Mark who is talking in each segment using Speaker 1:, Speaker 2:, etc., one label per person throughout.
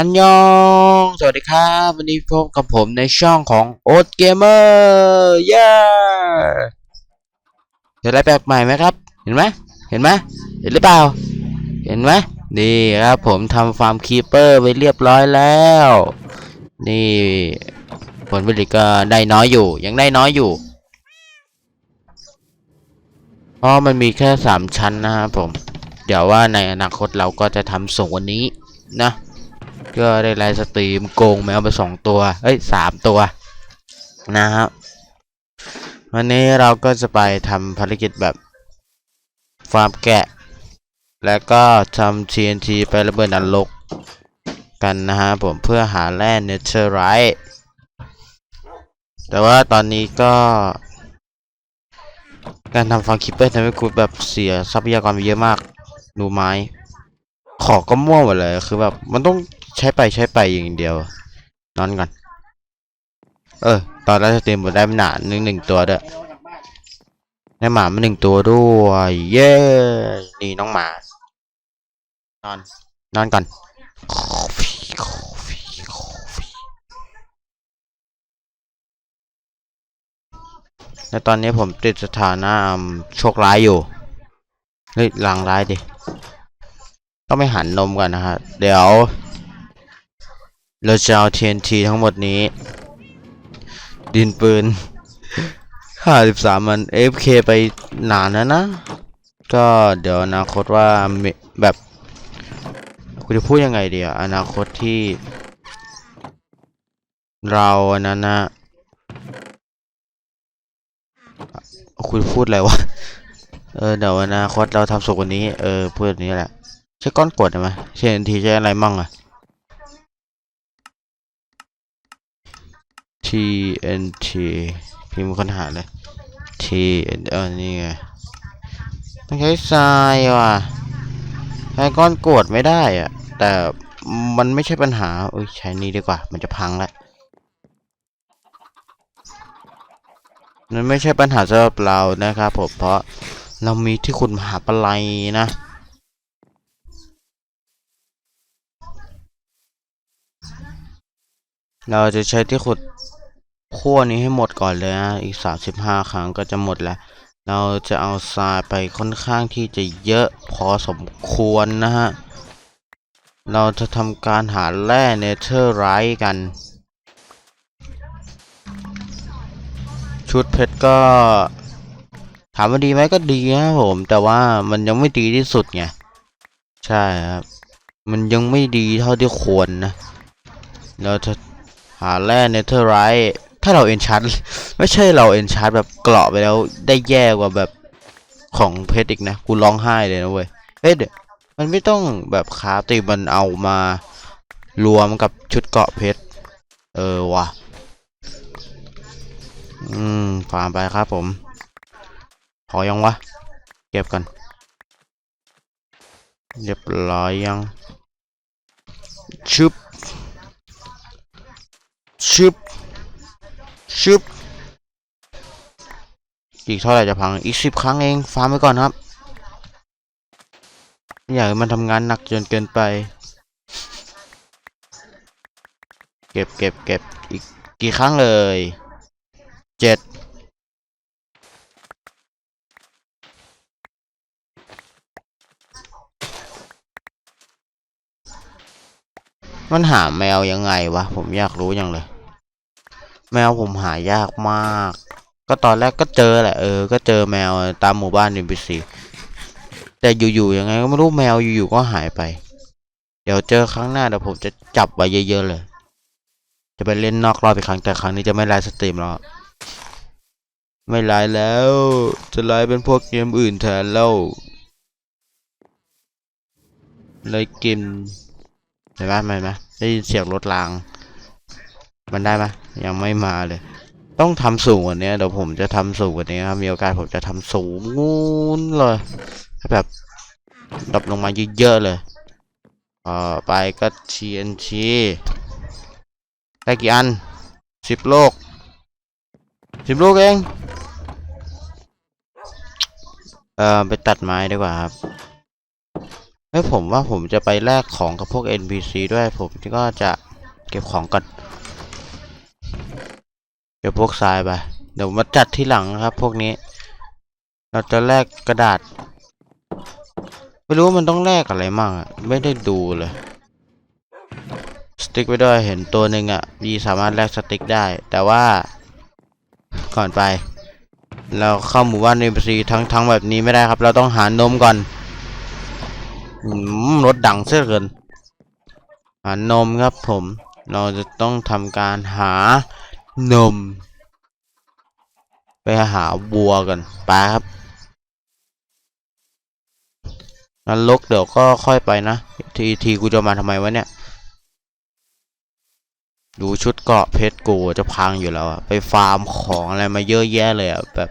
Speaker 1: อันยอง สวัสดีครับ วันนี้พบกับผมในช่องของโอ๊ตเกมเมอร์เย้เห็นอะไรแปลกใหม่ไหมครับ เห็นไหมเห็นไหมเห็นหรือเปล่า เห็นไหมนี่ครับผมทำฟาร์มคีเปอร์ไปเรียบร้อยแล้ว นี่ผลผลิตก็ได้น้อยอยู่ ยังได้น้อยอยู่เพราะมันมีแค่สามชั้นนะครับผม เดี๋ยวว่าในอนาคตเราก็จะทำส่งวันนี้นะ ก็ได้ไลฟ์สตรีมโกงแมวไปสองตัว เอ้ยสามตัวนะครับ วันนี้เราก็จะไปทำภารกิจแบบฟาร์มแกะ แล้วก็ทำ TNT ไประเบิดนรกกันนะฮะผมเพื่อหาแร่เนเธอร์ไรท์แต่ว่าตอนนี้ก็ การทำฟาร์มคิปเปอร์ทำให้คุณแบบเสียทรัพยากรไปเยอะมาก ดูไม้ ขอก็มั่วหมดเลย คือแบบ มันต้อง ใช้ไปใช้ไปอย่างเดียวนอนก่อน เออ ตอนแรกสตรีมผมได้หนาหนึ่งหนึ่งตัวด้วยได้หมามาหนึ่งตัวด้วย เย้ นี่น้องหมา นอน นอนก่อนและตอนนี้ผมติดสถานะโชคร้ายอยู่เฮ้ยลางร้ายดิ ต้องไปหันนมก่อนนะฮะ เดี๋ยว เราจะเอา TNT ทั้งหมดนี้ ดินปืน 53 มัน FK ไปนานแล้วนะ ก็เดี๋ยวอนาคตว่าแบบคุณจะพูดยังไงดีอะอนาคตที่ เราอันนั้นนะคุณพูดอะไรวะ เออเดี๋ยวอนาคตเราทำสุกวันนี้ เออพูดแบบนี้แหละ ใช้ก้อนกวดไหมใช้ TNT ใช้อะไรมั่งอะ TNT พิมพ์ค้นหาเลย T เออนี่ไงต้องใช้ทรายว่ะใช้ก้อนกรวดไม่ได้อะแต่มันไม่ใช่ปัญหาเอ้ยใช้นี่ดีกว่า มันจะพังแล้วมันไม่ใช่ปัญหาสำหรับเรานะครับผมเพราะเรามีที่คุณมหาปลัยนะเราจะใช้ที่ขุด ขั้วนี้ให้หมดก่อนเลยนะอีก 35 ครั้งก็จะหมดแล้ว เราจะเอาทรายไปค่อนข้างที่จะเยอะพอสมควรนะฮะ เราจะทำการหาแร่เนเธอร์ไรท์กัน ชุดเพชรก็ถามว่าดีไหมก็ดีนะครับผม แต่ว่ามันยังไม่ดีที่สุดไง ใช่ครับ มันยังไม่ดีเท่าที่ควรนะ เราจะหาแร่เนเธอร์ไรท์ ถ้าเราเอนชาร์ไม่ใช่เราเอนชาร์แบบเกราะไปแล้วได้แย่กว่าแบบของเพชรอีกนะกูร้องไห้เลยนะเว้ยเฮ้ยมันไม่ต้องแบบคราฟตีมันเอามารวมกับชุดเกราะเพชรเออว่ะอืมฟาร์มไปครับผมพอยังวะ เก็บกันเรียบร้อยยังชึบชึบ ชึบอีกเท่าไหร่จะพังอีกสิบครั้งเองฟาร์มไว้ก่อนครับไม่ยามันทำงานหนักจนเกินไป เก็บเก็บเก็บอีกกี่ครั้งเลยเจ็ดมันหาแมวยังไงวะ ผมอยากรู้ยังเลย แมวผมหายากมาก ก็ตอนแรกก็เจอแหละเออ ก็เจอแมวตามหมู่บ้าน NPC แต่อยู่ๆยังไงก็ไม่รู้แมวอยู่ๆก็หายไป เดี๋ยวเจอครั้งหน้าเดี๋ยวผมจะจับไว้เยอะๆเลย จะไปเล่นนอกรอบอีกครั้งแต่ครั้งนี้จะไม่ไลฟ์สตรีมแล้วไม่ไลฟ์แล้ว จะไลฟ์เป็นพวกเกมอื่นแทนแล้วเลยเกมเห็นไหมเห็นไหมได้ยินเสียงรถราง มันได้ไหมยังไม่มาเลย ต้องทำสูงกว่านี้เดี๋ยวผมจะทำสูงกว่านี้ครับ มีโอกาสผมจะทำสูงงูนเลยแบบดรอปลงมาเยอะๆเลยต่อไปก็ TNT ได้กี่อันสิบโลกสิบโลกเอง เอ่อ ไปตัดไม้ดีกว่าครับเฮ้ยให้ผมว่าผมจะไปแลกของกับพวก NPC ด้วยผมก็จะเก็บของก่อน เก็บพวกทรายไป เดี๋ยวมาจัดที่หลังนะครับ พวกนี้ เราจะแลกกระดาษ ไม่รู้ว่ามันต้องแลกอะไรมั่งอะไม่ได้ดูเลย สติ๊กไปด้วยเห็นตัวหนึ่งอะมีสามารถแลกสติ๊กได้ แต่ว่า ก่อนไป เราเข้าหมู่บ้าน NPC ทั้งทั้งแบบนี้ไม่ได้ครับ เราต้องหานมก่อนรถดังเสียเกิน หานมครับผม เราจะต้องทำการหา นม ไปหาวัวกันไปครับนรกเดี๋ยวก็ค่อยไปนะ ทีทีกูจะมาทำไมวะเนี่ย ดูชุดเกาะเพชรกูจะพังอยู่แล้วอะไปฟาร์มของอะไรมาเยอะแยะเลยอะแบบ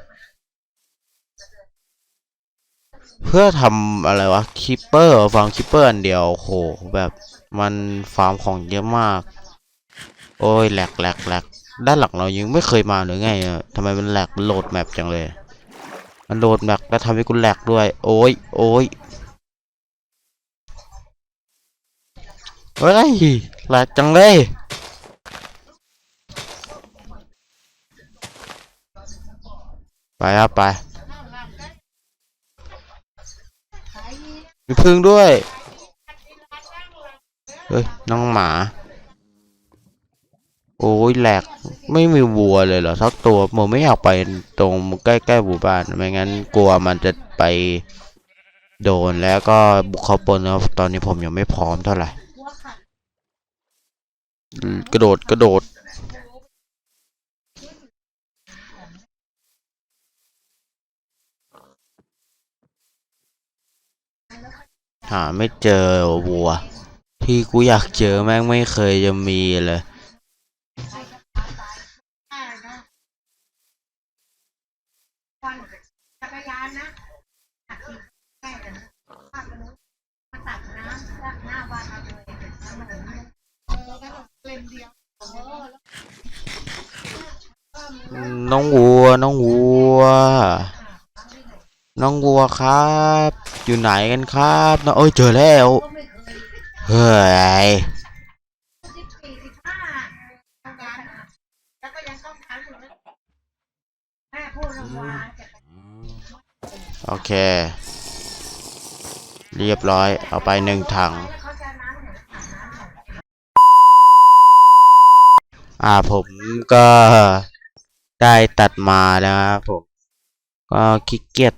Speaker 1: เพื่อทำอะไรวะคิปเปอร์ฟาร์มคิปเปอร์อันเดียวโหแบบมันฟาร์มของเยอะมาก โอ้ยแหลกแหลกแหลก ด้านหลังเรายังไม่เคยมาหรือไงอะทำไมมันแหลกมันโหลดแมปจังเลย มันโหลดแมปแล้วทำให้กูแหลกด้วย โอ้ยโอ้ยเฮ้ยแหลกจังเลยไปครับไปมีพึ่งด้วย เฮ้ย น้องหมา โอ้ยแหลกไม่มีวัวเลยเหรอสักตัวผมไม่อยากไปตรงใกล้ๆหมู่บ้านไม่งั้นกลัวมันจะไปโดนแล้วก็บุกเข้าปนแล้วตอนนี้ผมยังไม่พร้อมเท่าไหร่กระโดดกระโดด หาไม่เจอวัว ที่กูอยากเจอแม่งไม่เคยจะมีเลย
Speaker 2: จักรยานนะตัดอีกแค่กันภาคนู้นมาตัดน้ำจากหน้าบ้านเราเลยถนนเออก็เลนเดียวเออ
Speaker 1: น้องวัว น้องวัว น้องวัวครับ อยู่ไหนกันครับน้องเอ้ยเจอแล้ว
Speaker 2: เฮ้
Speaker 1: ยโอเค เรียบร้อย เอาไปหนึ่งถัง
Speaker 2: เขาจะน้ำเหนืออาบน้ำหน่อย
Speaker 1: อ่าผมก็ ได้ตัดมาแล้วครับผม ก็ขี้เกียจ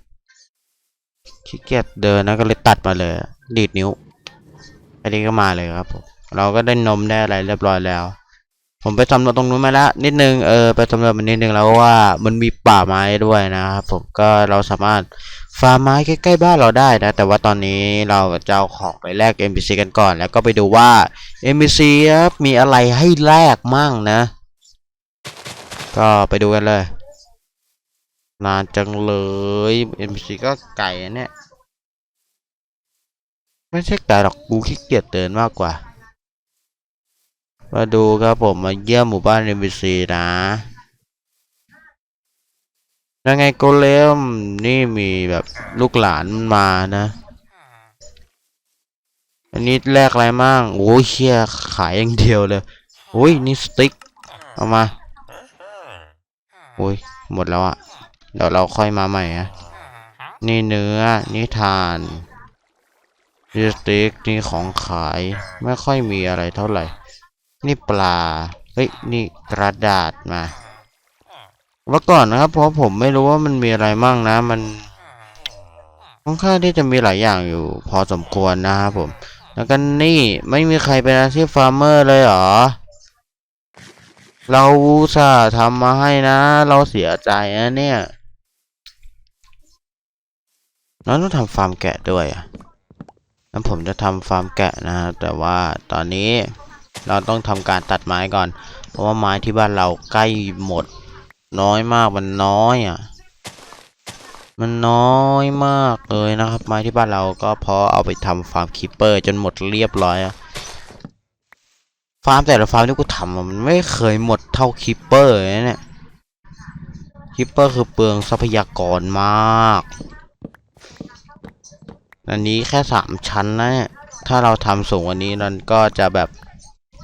Speaker 1: ขี้เกียจเดินนะก็เลยตัดมาเลย ดีดนิ้ว อันนี้ก็มาเลยครับผม เราก็ได้นมได้อะไรเรียบร้อยแล้ว ผมไปสำรวจตรงนู้นมาแล้วนิดนึง เออไปสำรวจมันนิดนึงแล้วว่ามันมีป่าไม้ด้วยนะครับผม ก็เราสามารถฟาร์มไม้ใกล้ๆบ้านเราได้นะ แต่ว่าตอนนี้เราจะเอาของไปแลก NPC กันก่อน แล้วก็ไปดูว่า NPC ครับมีอะไรให้แลกมั่งนะ ก็ไปดูกันเลยนานจังเลย NPC ก็ไก่เนี่ย ไม่ใช่ไก่หรอกกูขี้เกียจเดินมากกว่า มาดูครับผมมาเยี่ยมหมู่บ้าน NPC นะยังไงโกเลมนี่มีแบบลูกหลานมานะ อันนี้แลกอะไรมั่งโอ้ยเชี่ยขายอย่างเดียวเลยโอ้ยนี่สติ๊ก เอามา อ้ยหมดแล้วอะเดี๋ยวเราค่อยมาใหม่อะนี่เนื้อ นี่ทานนี่สติกนี่ของขายไม่ค่อยมีอะไรเท่าไหร่ นี่ปลา เฮ้ย นี่กระดาษมาเมื่อก่อนนะครับ เพราะผมไม่รู้ว่ามันมีอะไรมั่งนะ มันค่อนข้างที่จะมีหลายอย่างอยู่ พอสมควรนะครับผม แล้วก็นี่ไม่มีใครเป็นอาชีพฟาร์มเมอร์เลยเหรอ เราอุตส่าห์ทำมาให้นะ เราเสียใจนะเนี่ยเราต้องทำฟาร์มแกะด้วยอะงั้นผมจะทำฟาร์มแกะนะแต่ว่าตอนนี้เราต้องทำการตัดไม้ก่อน เพราะว่าไม้ที่บ้านเราใกล้หมด น้อยมากมันน้อยอะ มันน้อยมากเลยนะครับ ไม้ที่บ้านเราก็พราะเอาไปทำฟาร์มคีปเปอร์ จนหมดเรียบร้อยอะ ฟาร์มแต่ละฟาร์มที่กูทำมันไม่เคยหมดเท่าคีปเปอร์เลยเนี่ยคีปเปอร์คือเปลืองทรัพยากรมาก อันนี้แค่สามชั้นนะเนี่ย ถ้าเราทำสูงกว่านี้มันก็จะแบบ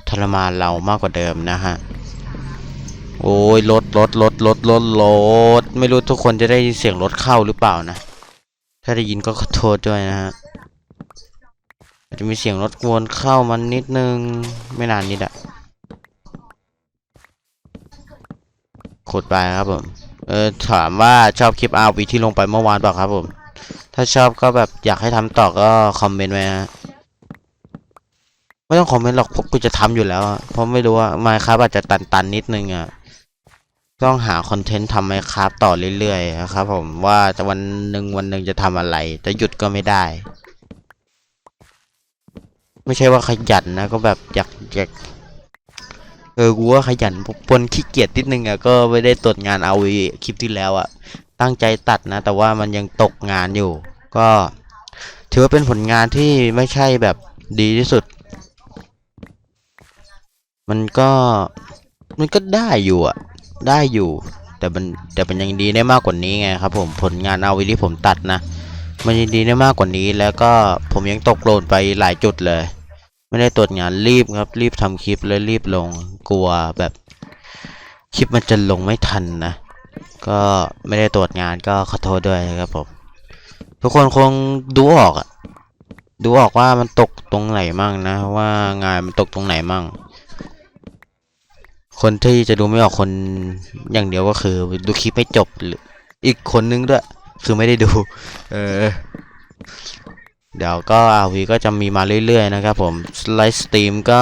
Speaker 1: ทรมานเรามากกว่าเดิมนะฮะ โอ้ยรถรถรถรถรถรถไม่รู้ทุกคนจะได้ยินเสียงรถเข้าหรือเปล่านะ ถ้าได้ยินก็ขอโทษด้วยนะฮะ อาจจะมีเสียงรถวนเข้ามันนิดนึง ไม่นานนิดอะขุดไปครับผมเออถามว่าชอบคลิป RV ที่ลงไปเมื่อวานเปล่าครับผม ถ้าชอบก็แบบอยากให้ทำต่อก็คอมเมนต์ไว้นะไม่ต้องคอมเมนต์หรอกเพราะกูจะทำอยู่แล้ว เพราะไม่รู้ว่าไมค์ครับอาจจะตันๆนิดนึงอะต้องหาคอนเทนต์ทำไมครับต่อเรื่อยๆนะครับผมว่าจะวันหนึ่งวันหนึ่งจะทำอะไรจะหยุดก็ไม่ได้ ไม่ใช่ว่าขยันนะก็แบบอยากอยากเออกูว่าขยันปนขี้เกียจนิดนึงอะก็ไม่ได้ตรวจงานเอาวีคลิปที่แล้วอะตั้งใจตัดนะ แต่ว่ามันยังตกงานอยู่ ก็ถือว่าเป็นผลงานที่ไม่ใช่แบบดีที่สุด มันก็มันก็ได้อยู่อะได้อยู่ แต่มันแต่มันยังดีได้มากกว่านี้ไงครับ ผมผลงานเอาวีที่ผมตัดนะ มันยังดีได้มากกว่านี้แล้วก็ผมยังตกโหลนไปหลายจุดเลย ไม่ได้ตรวจงานรีบครับ รีบทำคลิปแล้วรีบลงกลัวแบบคลิปมันจะลงไม่ทันนะ ก็ไม่ได้ตรวจงานก็ขอโทษด้วยครับผมทุกคนคงดูออกอะดูออกว่ามันตกตรงไหนมั่งนะว่างานมันตกตรงไหนมั่ง คนที่จะดูไม่ออกคนอย่างเดียวก็คือ ดูคลิปไม่จบหรืออีกคนนึงด้วย คือไม่ได้ดู เออ เดี๋ยวก็ RV ก็จะมีมาเรื่อยๆนะครับผมไลฟ์สตรีมก็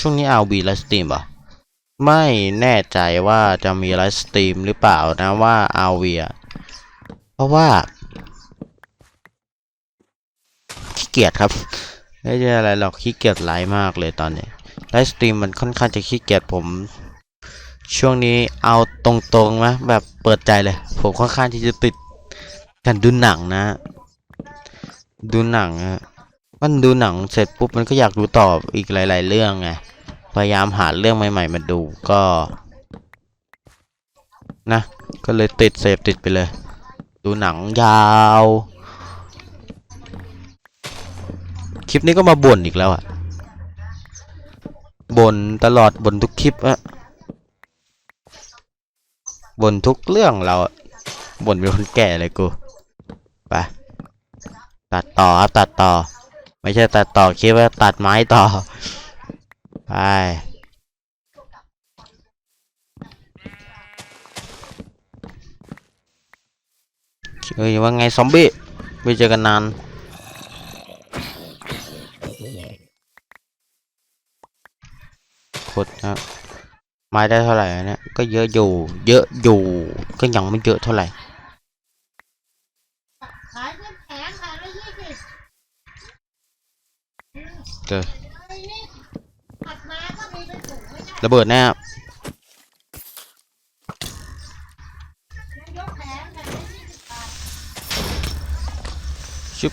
Speaker 1: ช่วงนี้ RV ไลฟ์สตรีมป่ะไม่แน่ใจว่าจะมีไลฟ์สตรีมหรือเปล่านะว่า RV อะเพราะว่าขี้เกียจครับไม่ใช่อะไรหรอกขี้เกียจไลฟ์มากเลยตอนนี้ไลฟ์สตรีมมันค่อนข้างจะขี้เกียจผม ช่วงนี้เอาตรงๆนะแบบเปิดใจเลย ผมค่อนข้างที่จะติดการดูหนังนะ ดูหนังอะมันดูหนังเสร็จปุ๊บมันก็อยากดูต่ออีกหลาย ๆ เรื่องไงพยายามหาเรื่องใหม่ ๆ มาดูก็นะ ก็เลยติดเสพติดไปเลย ดูหนังยาว คลิปนี้ก็มาบ่นอีกแล้วอะบ่นตลอดบ่นทุกคลิปอะ บ่นทุกเรื่องเราบ่นเป็นคนแก่เลยกูไปตัดต่อครับตัดต่อ ไม่ใช่ตัดต่อคลิปว่าตัดไม้ต่อไปเฮ้ยว่าไงซอมบี้ไม่เจอกันนานขุดนะครับ ไม้ได้เท่าไหร่อะเนี่ยก็เยอะอยู่ เยอะอยู่ ก็ยังไม่เยอะเท่าไหร่
Speaker 2: ขายเป็นแผงขายละยี่สิบ
Speaker 1: เจอ
Speaker 2: ไอ้นี่ผัดมาก็มีเป็นถุงไม่ได้
Speaker 1: ระเบิดแน่ครับ
Speaker 2: ยกแผงแผงละยี่สิบบาท
Speaker 1: ชึบ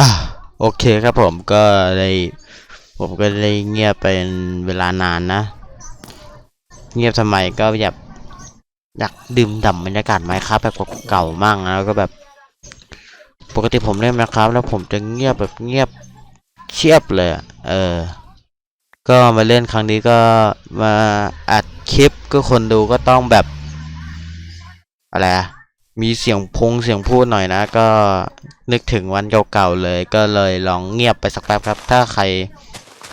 Speaker 1: อะโอเคครับผมก็ได้ผมก็ได้เงียบเป็นเวลานานนะ เงียบทำไมก็อยากอยากดื่มด่ำบรรยากาศไหมครับแบบเก่ามั่งนะแล้วก็แบบ ปกติผมเล่นนะครับ แล้วผมจะเงียบแบบเงียบเชียบเลยเออ ก็มาเล่นครั้งนี้ก็มาอัดคลิปก็คนดูก็ต้องแบบ อะไรอะ มีเสียงพงเสียงพูดหน่อยนะ ก็นึกถึงวันเก่าๆเลย ก็เลยลองเงียบไปสักแป๊บครับ ถ้าใคร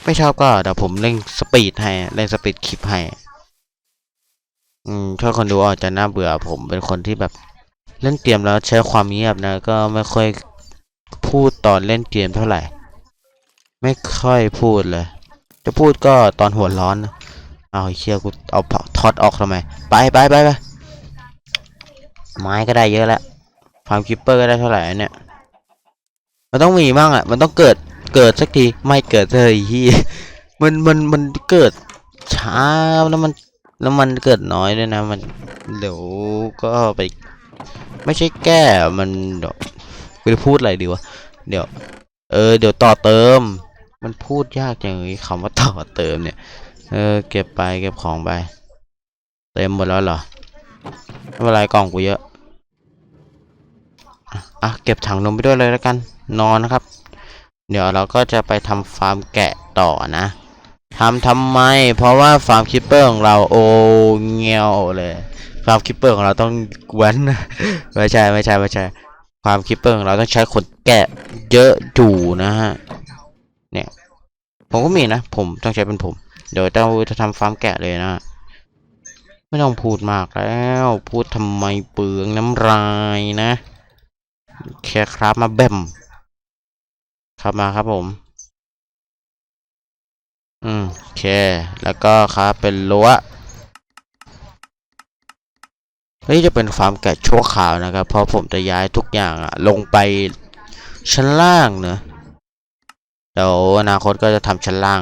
Speaker 1: ไม่ชอบก็เดี๋ยวผมเล่นสปีดให้เล่นสปีดคลิปให้ อืมถ้าคนดูอาจจะน่าเบื่อผมเป็นคนที่แบบเล่นเกมแล้วใช้ความเงียบนะ ก็ไม่ค่อยพูดตอนเล่นเกมเท่าไหร่ ไม่ค่อยพูดเลย จะพูดก็ตอนหัวร้อน เอาเชียกูเอาท็อตออกทำไม ไปไปไปไป ไม้ก็ได้เยอะแล้วฟาร์มคิปเปอร์ก็ได้เท่าไหร่เนี่ย มันต้องมีมั่งอะ มันต้องเกิด เกิดสักที ไม่เกิดเลยที่มัน มัน มันเกิดช้าแล้วมัน แล้วมันเกิดน้อยด้วยนะ มัน เดี๋ยวก็ไป ไม่ใช่แก้ มันเดี๋ยวกูจะพูดอะไรดีวะ เดี๋ยว เออ เดี๋ยวต่อเติม มันพูดยากจังเลยคำว่าต่อเติมเนี่ย เออ เก็บไป เก็บของไป เต็มหมดแล้วเหรอ ไม่เป็นไรกล่องกูเยอะอะเก็บถังนมไปด้วยเลยแล้วกันนอนนะครับ เดี๋ยวเราก็จะไปทำฟาร์มแกะต่อนะทำทำไม เพราะว่าฟาร์มคิปเปอร์ของเราโอเงียวเลยฟาร์มคิปเปอร์ของเราต้องกวนไม่ใช่ไม่ใช่ไม่ใช่ฟาร์มคิปเปอร์ของเราต้องใช้ขนแกะเยอะอยู่นะฮะเนี่ยผมก็มีนะ ผมต้องใช้เป็นผม เดี๋ยวเราจะทำฟาร์มแกะเลยนะ ไม่ต้องพูดมากแล้ว พูดทำไมเปลืองน้ำลายนะ แค่ครับมาแบมครับมาครับผม อืมโอเค แล้วก็ครับเป็นรั้วเฮ้ยจะเป็นฟาร์มแกะชั่วคราวนะครับ เพราะผมจะย้ายทุกอย่างอะลงไปชั้นล่างเนอะเดี๋ยวอนาคตก็จะทำชั้นล่าง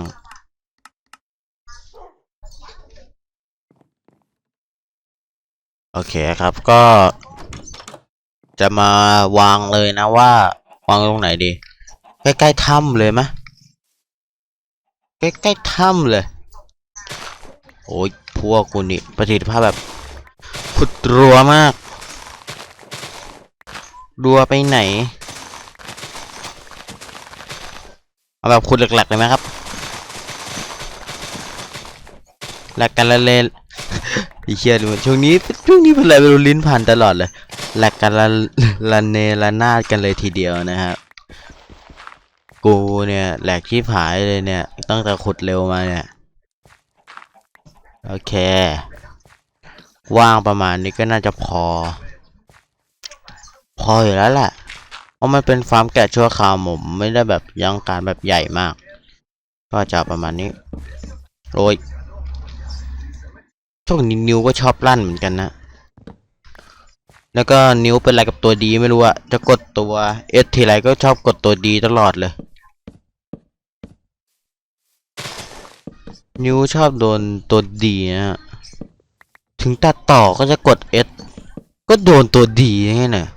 Speaker 1: โอเคครับก็ จะมาวางเลยนะว่า วางตรงไหนดี ใกล้ๆถ้ำเลยไหมใกล้ๆถ้ำเลย โอ้ยพวกกูนี่ประสิทธิภาพแบบขุดรัวมากรัวไปไหนเอาแบบขุดหลักๆเลยไหมครับหลักกันละเลน อีเชียดูช่วงนี้ช่วงนี้เป็นอะไรไม่รู้ลิ้นพันตลอดเลยแหลกกันละละเนละนาดกันเลยทีเดียวนะครับกูเนี่ยแหลกที่ผายเลยเนี่ยตั้งแต่ขุดเร็วมาเนี่ยโอเค ว่างประมาณนี้ก็น่าจะพอ พออยู่แล้วแหละเพราะมันเป็นฟาร์มแกะชั่วคราวผมไม่ได้แบบยังการแบบใหญ่มาก ก็จะประมาณนี้โอ้ย ช่วงนี้นิ้วก็ชอบลั่นเหมือนกันนะ แล้วก็นิ้วเป็นอะไรกับตัวดีไม่รู้อะจะกดตัวเอสทีไรก็ชอบกดตัวดีตลอดเลย นิ้วชอบโดนตัวดีนะถึงตัดต่อก็จะกด S ก็โดนตัวดีอย่างเงี้ยน่ะ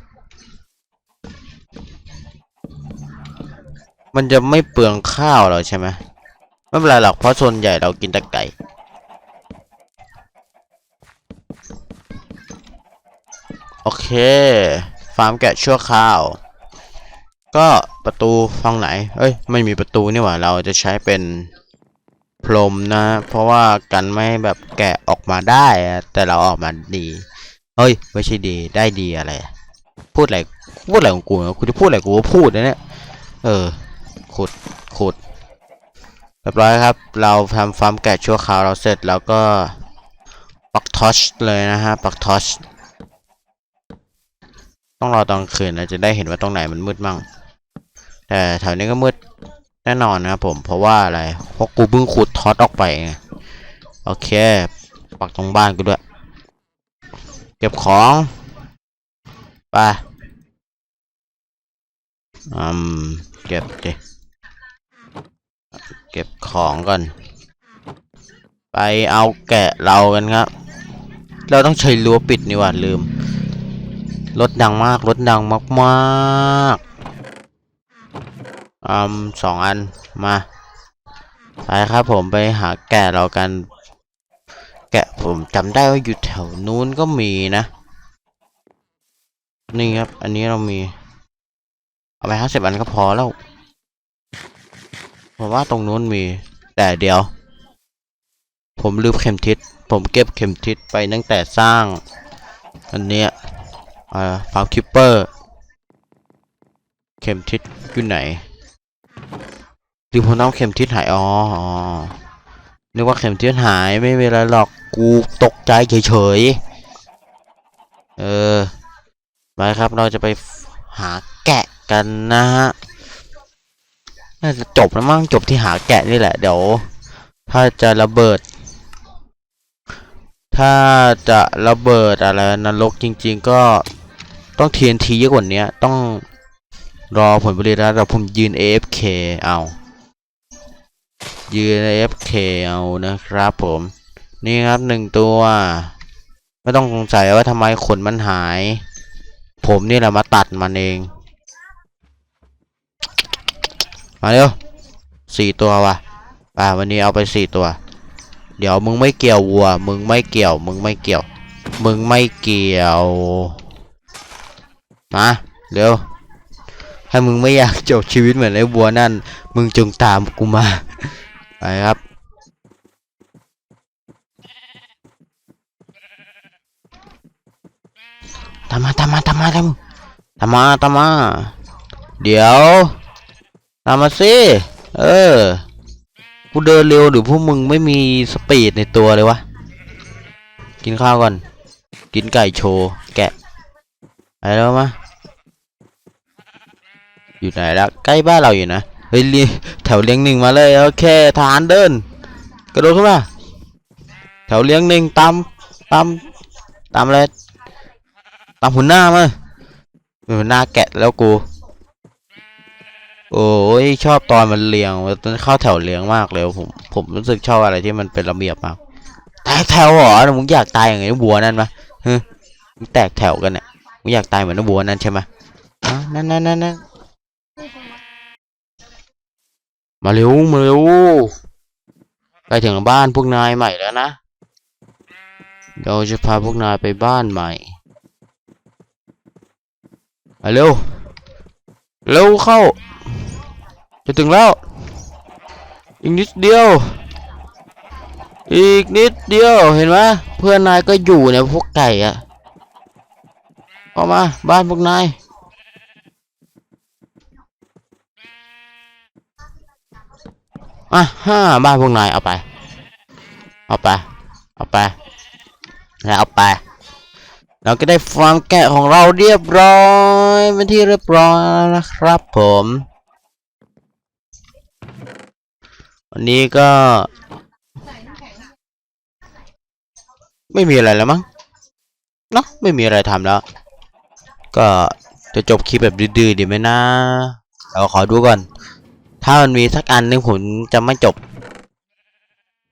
Speaker 1: มันจะไม่เปลืองข้าวหรอใช่ไหมไม่เป็นไรหรอกเพราะส่วนใหญ่เรากินแต่ไก่ โอเค ฟาร์มแกะชั่วคราว ก็ประตูฝั่งไหน เอ้ย ไม่มีประตูนี่หว่า เราจะใช้เป็นพรมนะ เพราะว่ากันไม่แบบแกะออกมาได้ แต่เราออกมาดี เฮ้ย ไม่ใช่ดี ได้ดีอะไร พูดอะไร พูดอะไรของกูกูจะพูดอะไรกูก็พูดนะเนี่ย เออ ขุด ขุดเรียบร้อยครับ เราทำฟาร์มแกะชั่วคราวเราเสร็จแล้วก็ปักทอชเลยนะฮะ ปักทอช ต้องรอตอนคืนเราจะได้เห็นว่าตรงไหนมันมืดมั่ง แต่แถวนี้ก็มืดแน่นอนนะครับผม เพราะว่าอะไรเพราะกูเพิ่งขุดทอตออกไปไงโอเค ปักตรงบ้านกูด้วย เก็บของไปอืมเก็บดิเก็บของก่อน ไปเอาแกะเรากันครับ เราต้องใช้รั้วปิดนี่หว่าลืม รถดังมาก รถดังมากๆอืมสองอัน มา ไปครับผมไปหาแกะเรากัน แกะผมจำได้ว่าอยู่แถวนู้นก็มีนะ นี่ครับ อันนี้เรามี เอาไปห้าสิบอันก็พอแล้วผมว่าตรงนู้นมี แต่เดี๋ยว ผมลืมเข็มทิศ ผมเก็บเข็มทิศไปตั้งแต่สร้าง อันเนี้ย อ่าฟาร์มคิปเปอร์ เข็มทิศอยู่ไหนรือผมน้ำเข็มทิศหายอ๋ออ๋อนึกว่าเข็มทิศหายไม่เป็นไรหรอก กูตกใจเฉยๆ เออ ไปครับเราจะไปหาแกะกันนะฮะ น่าจะจบแล้วมั้งจบที่หาแกะนี่แหละ เดี๋ยว ถ้าจะระเบิด ถ้าจะระเบิดอะไรนรกจริง ๆ ก็ ต้อง TNT เยอะกว่านี้ต้องรอผลผลิตแล้วแต่ผมยืน AFK เอา ยืน AFK เอานะครับผม นี่ครับหนึ่งตัว ไม่ต้องสงสัยว่าทำไมขนมันหาย ผมนี่แหละมาตัดมันเอง มาเร็วสี่ตัวว่ะอ่าวันนี้เอาไปสี่ตัว เดี๋ยวมึงไม่เกี่ยววัว มึงไม่เกี่ยว มึงไม่เกี่ยว มึงไม่เกี่ยว มาเร็วถ้ามึงไม่อยากจบชีวิตเหมือนไอ้วัวนั่น มึงจงตามกูมา ไปครับ ตามมาตามมาตามมาตามตามมาตามมา เดี๋ยว ตามมาสิ เออ กูเดินเร็วหรือพวกมึงไม่มีสปีดในตัวเลยวะ กินข้าวก่อน กินไก่โชว์แกะ ไปแล้วมาอยู่ไหนละใกล้บ้านเราอยู่นะเฮ้ยแถวเลี้ยงหนึ่งมาเลยโอเคทหารเดิน กระโดดขึ้นมาแถวเลี้ยงหนึ่งตามตามตามอะไรตามหัวหน้ามาหัวหน้าแกะแล้วกูโอ้ยชอบตอนมันเรียงมันเข้าแถวเรียงมากเลยผมผมรู้สึกชอบอะไรที่มันเป็นระเบียบมากแตกแถวเหรอมึงอยากตายอย่างไงวัวนั่นมะฮึมึงแตกแถวกันเนี่ย มึงอยากตายเหมือนวัวนั่นใช่ไหมนั่นนั่นนั่นนั่นมาเร็วมาเร็วใกล้ถึงบ้านพวกนายใหม่แล้วนะเดี๋ยวจะพาพวกนายไปบ้านใหม่มาเร็วเร็วเข้า จะถึงแล้ว อีกนิดเดียว อีกนิดเดียวเห็นไหมเพื่อนนายก็อยู่เนี่ยพวกไก่อะ ออกมา บ้านพวกนายอะห้าบ้านพวกนายเอาไป เอาไป เอาไปแล้วเอาไป เราก็ได้ฟาร์มแกะของเราเรียบร้อยเป็นที่เรียบร้อยแล้วนะครับผมวันนี้ก็ ไม่มีอะไรแล้วมั้งเนาะไม่มีอะไรทำแล้ว ก็จะจบคลิปแบบดื้อๆดีไหมนะเราขอดูก่อน ถ้ามันมีสักอันหนึงผมจะไม่จบ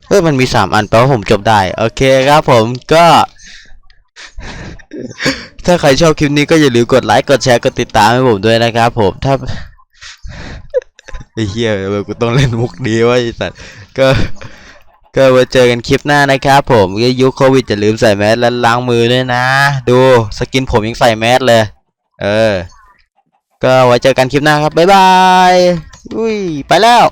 Speaker 1: เฮ้ยมันมีสามอันแปลว่าผมจบได้ โอเคครับผมก็ ถ้าใครชอบคลิปนี้ก็อย่าลืมกดไลค์ กดแชร์ กดติดตามให้ผมด้วยนะครับผม ถ้าไอ้เหี้ยเออกูต้องเล่นมุกดีวะไอ้สัตว์ก็ ก็ไว้เจอกันคลิปหน้านะครับผมยุคโควิดจะลืมใส่แมสและล้างมือด้วยนะ ดูสกินผมยังใส่แมสเลย เออ ก็ไว้เจอกันคลิปหน้าครับ บ๊ายบาย อุ้ย ไปแล้ว